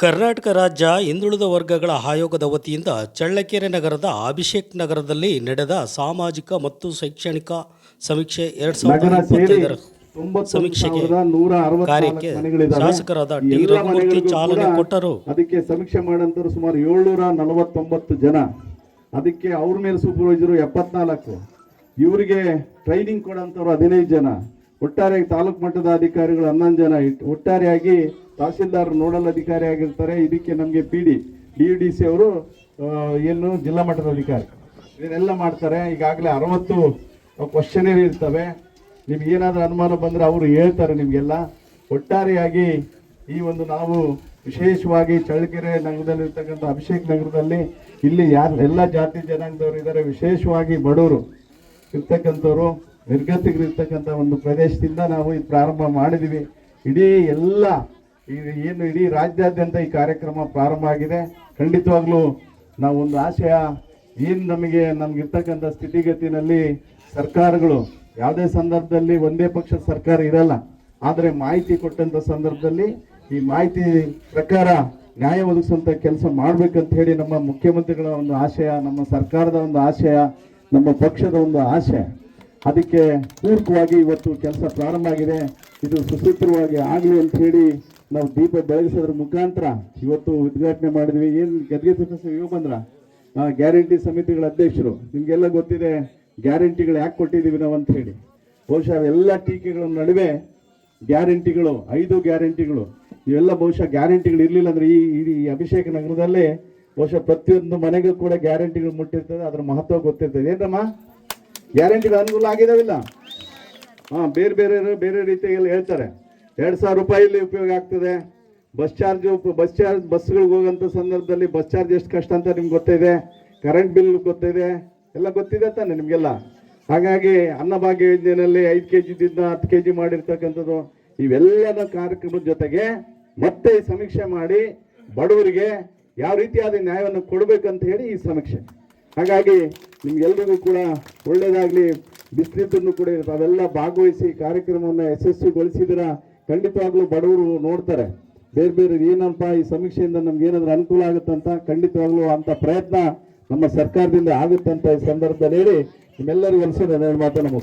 ಕರ್ನಾಟಕ ರಾಜ್ಯ ಹಿಂದುಳಿದ ವರ್ಗಗಳ ಆಯೋಗದ ವತಿಯಿಂದ ಚಳ್ಳಕೆರೆ ನಗರದ ಅಭಿಷೇಕ್ ನಗರದಲ್ಲಿ ನಡೆದ ಸಾಮಾಜಿಕ ಮತ್ತು ಶೈಕ್ಷಣಿಕ ಸಮೀಕ್ಷೆ ಎರಡ್ ಸಾವಿರದ ಇಪ್ಪತ್ತೈದರ ಸಮೀಕ್ಷೆಗೆ ಕಾರ್ಯಕ್ಕೆ ಶಾಸಕರಾದ ಟಿ. ರಘುಮೂರ್ತಿ ಚಾಲನೆ ಕೊಟ್ಟರು. ಅದಕ್ಕೆ ಸಮೀಕ್ಷೆ ಮಾಡಂತರು ಸುಮಾರು ಏಳ್ನೂರ ನಲವತ್ತೊಂಬತ್ತು ಜನ ಅದಕ್ಕೆ ಅವ್ರ ಮೇಲೆ ಸೂಪರ್ವೈಸರು ಎಪ್ಪತ್ನಾಲ್ಕು ಇವರಿಗೆ ಟ್ರೈನಿಂಗ್ ಕೊಡಂತವ್ರು ಹದಿನೈದು ಜನ ಒಟ್ಟಾರೆಯಾಗಿ ತಾಲೂಕು ಮಟ್ಟದ ಅಧಿಕಾರಿಗಳು ಹನ್ನೊಂದು ಜನ ಇಟ್ಟು ಒಟ್ಟಾರೆಯಾಗಿ ತಹಸೀಲ್ದಾರ್ ನೋಡಲ್ ಅಧಿಕಾರಿ ಆಗಿರ್ತಾರೆ, ಇದಕ್ಕೆ ನಮಗೆ P D D D C ಅವರು ಏನು ಜಿಲ್ಲಾ ಮಟ್ಟದ ಅಧಿಕಾರಿ. ಇದನ್ನೆಲ್ಲ ಮಾಡ್ತಾರೆ. ಈಗಾಗಲೇ ಅರವತ್ತು ಕ್ವಶನೇರ್ ಇರ್ತವೆ. ನಿಮ್ಗೆ ಏನಾದರೂ ಅನುಮಾನ ಬಂದರೆ ಅವರು ಹೇಳ್ತಾರೆ ನಿಮಗೆಲ್ಲ. ಒಟ್ಟಾರೆಯಾಗಿ ಈ ಒಂದು ನಾವು ವಿಶೇಷವಾಗಿ ಚಳ್ಳಕೆರೆ ನಗರದಲ್ಲಿರ್ತಕ್ಕಂಥ ಅಭಿಷೇಕ್ ನಗರದಲ್ಲಿ ಇಲ್ಲಿ ಯಾರು ಎಲ್ಲ ಜಾತಿ ಜನಾಂಗದವರು ಇದ್ದಾರೆ ವಿಶೇಷವಾಗಿ ಬಡವರು ಇರ್ತಕ್ಕಂಥವ್ರು ನಿರ್ಗತಿಗರಿರ್ತಕ್ಕಂಥ ಒಂದು ಪ್ರದೇಶದಿಂದ ನಾವು ಇದು ಪ್ರಾರಂಭ ಮಾಡಿದ್ದೀವಿ ಇಡೀ ಎಲ್ಲ ಈ ಏನು ಇಡೀ ರಾಜ್ಯಾದ್ಯಂತ ಈ ಕಾರ್ಯಕ್ರಮ ಪ್ರಾರಂಭ ಆಗಿದೆ. ಖಂಡಿತವಾಗ್ಲೂ ನಾವು ಒಂದು ಆಶಯ, ಏನು ನಮಗೆ, ನಮ್ಗಿರ್ತಕ್ಕಂಥ ಸ್ಥಿತಿಗತಿನಲ್ಲಿ ಸರ್ಕಾರಗಳು ಯಾವುದೇ ಸಂದರ್ಭದಲ್ಲಿ ಒಂದೇ ಪಕ್ಷದ ಸರ್ಕಾರ ಇರಲ್ಲ. ಆದರೆ ಮಾಹಿತಿ ಕೊಟ್ಟಂಥ ಸಂದರ್ಭದಲ್ಲಿ ಈ ಮಾಹಿತಿ ಪ್ರಕಾರ ನ್ಯಾಯ ಒದಗಿಸುವಂಥ ಕೆಲಸ ಮಾಡಬೇಕಂತ ಹೇಳಿ ನಮ್ಮ ಮುಖ್ಯಮಂತ್ರಿಗಳ ಒಂದು ಆಶಯ, ನಮ್ಮ ಸರ್ಕಾರದ ಒಂದು ಆಶಯ, ನಮ್ಮ ಪಕ್ಷದ ಒಂದು ಆಶಯ. ಅದಕ್ಕೆ ಪೂರಕವಾಗಿ ಇವತ್ತು ಕೆಲಸ ಪ್ರಾರಂಭ ಆಗಿದೆ. ಇದು ಸುಸೂತ್ರವಾಗಿ ಆಗಲಿ ಅಂತ ಹೇಳಿ ನಾವು ದೀಪ ಬೆಳಗಿಸೋದ್ರ ಮುಖಾಂತರ ಇವತ್ತು ಉದ್ಘಾಟನೆ ಮಾಡಿದ್ವಿ. ಏನು ಗದ್ಗೆ ಸದಸ್ಯ ಇವ್ ಬಂದ್ರ ಗ್ಯಾರಂಟಿ ಸಮಿತಿಗಳ ಅಧ್ಯಕ್ಷರು. ನಿಮಗೆಲ್ಲ ಗೊತ್ತಿದೆ, ಗ್ಯಾರಂಟಿಗಳು ಯಾಕೆ ಕೊಟ್ಟಿದ್ದೀವಿ ನಾವು ಅಂತ ಹೇಳಿ ಬಹುಶಃ ಎಲ್ಲ ಟೀಕೆಗಳ ನಡುವೆ ಗ್ಯಾರಂಟಿಗಳು, ಐದು ಗ್ಯಾರಂಟಿಗಳು. ಇವೆಲ್ಲ ಬಹುಶಃ ಗ್ಯಾರಂಟಿಗಳು ಇರಲಿಲ್ಲ ಅಂದ್ರೆ ಈ ಇಡೀ ಅಭಿಷೇಕ ನಗರದಲ್ಲಿ ಬಹುಶಃ ಪ್ರತಿಯೊಂದು ಮನೆಗೂ ಕೂಡ ಗ್ಯಾರಂಟಿಗಳು ಮುಟ್ಟಿರ್ತದೆ. ಅದರ ಮಹತ್ವ ಗೊತ್ತಿರ್ತದೆ. ಏನಮ್ಮ ಗ್ಯಾರಂಟಿಗಳು ಅನುಕೂಲ ಆಗಿದಾವಿಲ್ಲ? ಹಾಂ, ಬೇರೆ ಬೇರೆ ಬೇರೆ ರೀತಿಯಲ್ಲಿ ಹೇಳ್ತಾರೆ. ಎರಡು ಸಾವಿರ ರೂಪಾಯಿಲಿ ಉಪಯೋಗ ಆಗ್ತದೆ. ಬಸ್ ಚಾರ್ಜ್ ಬಸ್ ಚಾರ್ಜ್ ಬಸ್ಗಳಿಗೆ ಹೋಗೋಂಥ ಸಂದರ್ಭದಲ್ಲಿ ಬಸ್ ಚಾರ್ಜ್ ಎಷ್ಟು ಕಷ್ಟ ಅಂತ ನಿಮ್ಗೆ ಗೊತ್ತಿದೆ. ಕರೆಂಟ್ ಬಿಲ್ ಗೊತ್ತಿದೆ. ಎಲ್ಲ ಗೊತ್ತಿದೆ ತಾನೆ ನಿಮಗೆಲ್ಲ. ಹಾಗಾಗಿ ಅನ್ನಭಾಗ್ಯ ಯೋಜನೆಯಲ್ಲಿ ಐದು ಕೆ ಜಿದಿಂದ ಹತ್ತು ಕೆ ಜಿ ಮಾಡಿರ್ತಕ್ಕಂಥದ್ದು, ಇವೆಲ್ಲದ ಕಾರ್ಯಕ್ರಮದ ಜೊತೆಗೆ ಮತ್ತೆ ಈ ಸಮೀಕ್ಷೆ ಮಾಡಿ ಬಡವರಿಗೆ ಯಾವ ರೀತಿಯಾದ ನ್ಯಾಯವನ್ನು ಕೊಡಬೇಕಂತ ಹೇಳಿ ಈ ಸಮೀಕ್ಷೆ. ಹಾಗಾಗಿ ನಿಮ್ಗೆಲ್ರಿಗೂ ಕೂಡ ಒಳ್ಳೇದಾಗ್ಲಿ, ಬಿಸಿಲಿದ್ದನ್ನು ಕೂಡ ಅವೆಲ್ಲ ಭಾಗವಹಿಸಿ ಕಾರ್ಯಕ್ರಮವನ್ನು ಯಶಸ್ವಿಗೊಳಿಸಿದಿರ ಖಂಡಿತವಾಗ್ಲೂ ಬಡವರು ನೋಡ್ತಾರೆ ಬೇರೆ ಬೇರೆ ಏನಪ್ಪ ಈ ಸಮೀಕ್ಷೆಯಿಂದ ನಮ್ಗೆ ಏನಾದ್ರೂ ಅನುಕೂಲ ಆಗುತ್ತಂತ ಖಂಡಿತವಾಗ್ಲೂ ಅಂತ ಪ್ರಯತ್ನ ನಮ್ಮ ಸರ್ಕಾರದಿಂದ ಆಗುತ್ತಂತ ಈ ಸಂದರ್ಭದಲ್ಲಿ ಹೇಳಿ ನಿಮ್ಮೆಲ್ಲರಿಗೂ ಅನಿಸೋದು ಮುಗಿಸ್ತೇನೆ.